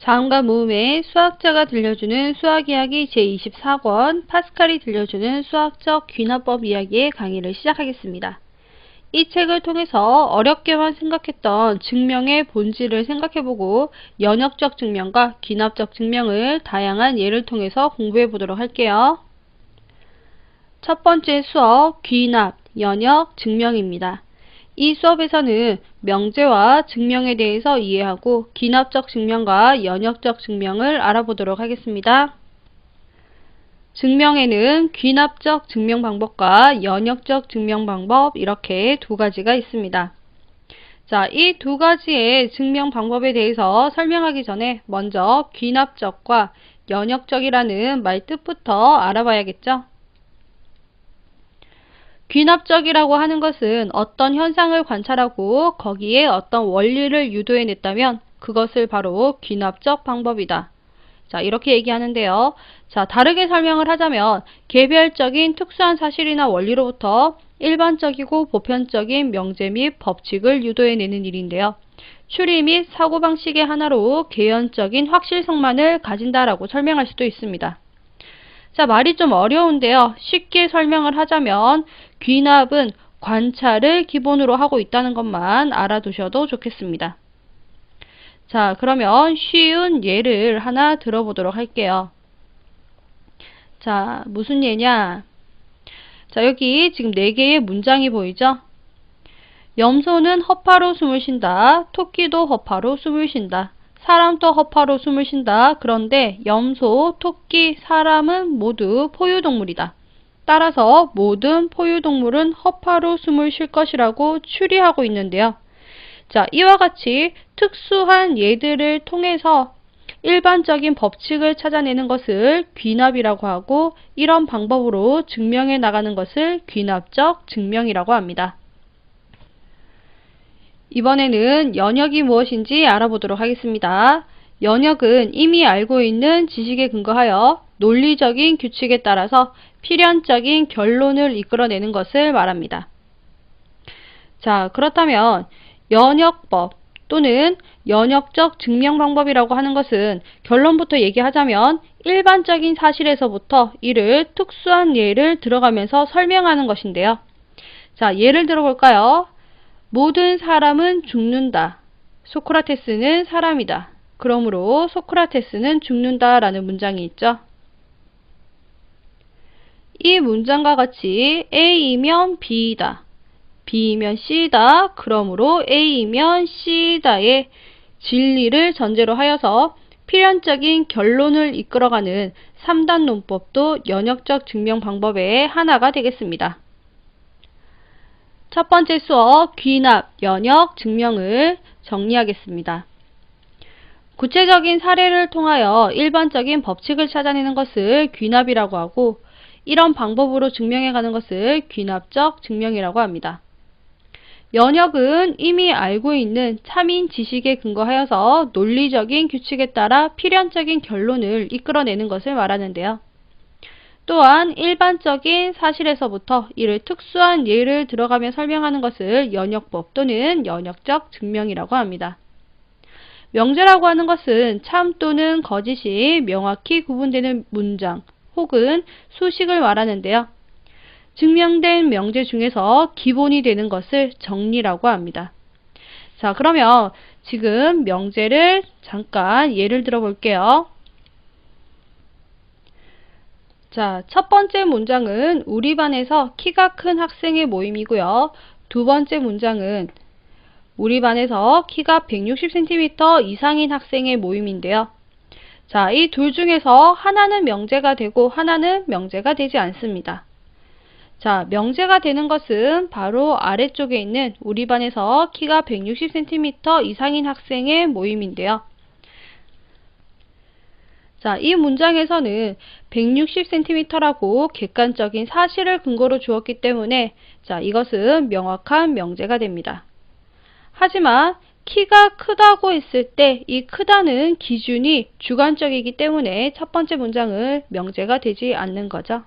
자음과 모음의 수학자가 들려주는 수학 이야기 제24권 파스칼이 들려주는 수학적 귀납법 이야기의 강의를 시작하겠습니다. 이 책을 통해서 어렵게만 생각했던 증명의 본질을 생각해보고 연역적 증명과 귀납적 증명을 다양한 예를 통해서 공부해 보도록 할게요. 첫 번째 수업 귀납, 연역, 증명입니다. 이 수업에서는 명제와 증명에 대해서 이해하고 기납적 증명과 연역적 증명을 알아보도록 하겠습니다. 증명에는 귀납적 증명 방법과 연역적 증명 방법 이렇게 두 가지가 있습니다. 자, 이 두 가지의 증명 방법에 대해서 설명하기 전에 먼저 귀납적과 연역적이라는 말 뜻부터 알아봐야겠죠? 귀납적이라고 하는 것은 어떤 현상을 관찰하고 거기에 어떤 원리를 유도해냈다면 그것을 바로 귀납적 방법이다. 자, 이렇게 얘기하는데요. 자, 다르게 설명을 하자면 개별적인 특수한 사실이나 원리로부터 일반적이고 보편적인 명제 및 법칙을 유도해내는 일인데요. 추리 및 사고방식의 하나로 개연적인 확실성만을 가진다라고 설명할 수도 있습니다. 자, 말이 좀 어려운데요. 쉽게 설명을 하자면 귀납은 관찰을 기본으로 하고 있다는 것만 알아두셔도 좋겠습니다. 자, 그러면 쉬운 예를 하나 들어보도록 할게요. 자, 무슨 예냐? 자, 여기 지금 네 개의 문장이 보이죠? 염소는 허파로 숨을 쉰다. 토끼도 허파로 숨을 쉰다. 사람도 허파로 숨을 쉰다. 그런데 염소, 토끼, 사람은 모두 포유동물이다. 따라서 모든 포유동물은 허파로 숨을 쉴 것이라고 추리하고 있는데요. 자, 이와 같이 특수한 예들을 통해서 일반적인 법칙을 찾아내는 것을 귀납이라고 하고 이런 방법으로 증명해 나가는 것을 귀납적 증명이라고 합니다. 이번에는 연역이 무엇인지 알아보도록 하겠습니다. 연역은 이미 알고 있는 지식에 근거하여 논리적인 규칙에 따라서 필연적인 결론을 이끌어내는 것을 말합니다. 자, 그렇다면 연역법 또는 연역적 증명 방법이라고 하는 것은 결론부터 얘기하자면 일반적인 사실에서부터 이를 특수한 예를 들어가면서 설명하는 것인데요. 자, 예를 들어볼까요? 모든 사람은 죽는다. 소크라테스는 사람이다. 그러므로 소크라테스는 죽는다 라는 문장이 있죠. 이 문장과 같이 A이면 B이다. B이면 C이다. 그러므로 A이면 C이다의 진리를 전제로 하여서 필연적인 결론을 이끌어가는 3단 논법도 연역적 증명 방법의 하나가 되겠습니다. 첫 번째 수업 귀납, 연역, 증명을 정리하겠습니다. 구체적인 사례를 통하여 일반적인 법칙을 찾아내는 것을 귀납이라고 하고 이런 방법으로 증명해 가는 것을 귀납적 증명이라고 합니다. 연역은 이미 알고 있는 참인 지식에 근거하여서 논리적인 규칙에 따라 필연적인 결론을 이끌어내는 것을 말하는데요. 또한 일반적인 사실에서부터 이를 특수한 예를 들어가며 설명하는 것을 연역법 또는 연역적 증명이라고 합니다. 명제라고 하는 것은 참 또는 거짓이 명확히 구분되는 문장 혹은 수식을 말하는데요. 증명된 명제 중에서 기본이 되는 것을 정리라고 합니다. 자, 그러면 지금 명제를 잠깐 예를 들어 볼게요. 자, 첫 번째 문장은 우리 반에서 키가 큰 학생의 모임이고요. 두 번째 문장은 우리 반에서 키가 160cm 이상인 학생의 모임인데요. 자, 이 둘 중에서 하나는 명제가 되고 하나는 명제가 되지 않습니다. 자, 명제가 되는 것은 바로 아래쪽에 있는 우리 반에서 키가 160cm 이상인 학생의 모임인데요. 자, 이 문장에서는 160cm라고 객관적인 사실을 근거로 주었기 때문에 자, 이것은 명확한 명제가 됩니다. 하지만 키가 크다고 했을 때 이 크다는 기준이 주관적이기 때문에 첫 번째 문장은 명제가 되지 않는 거죠.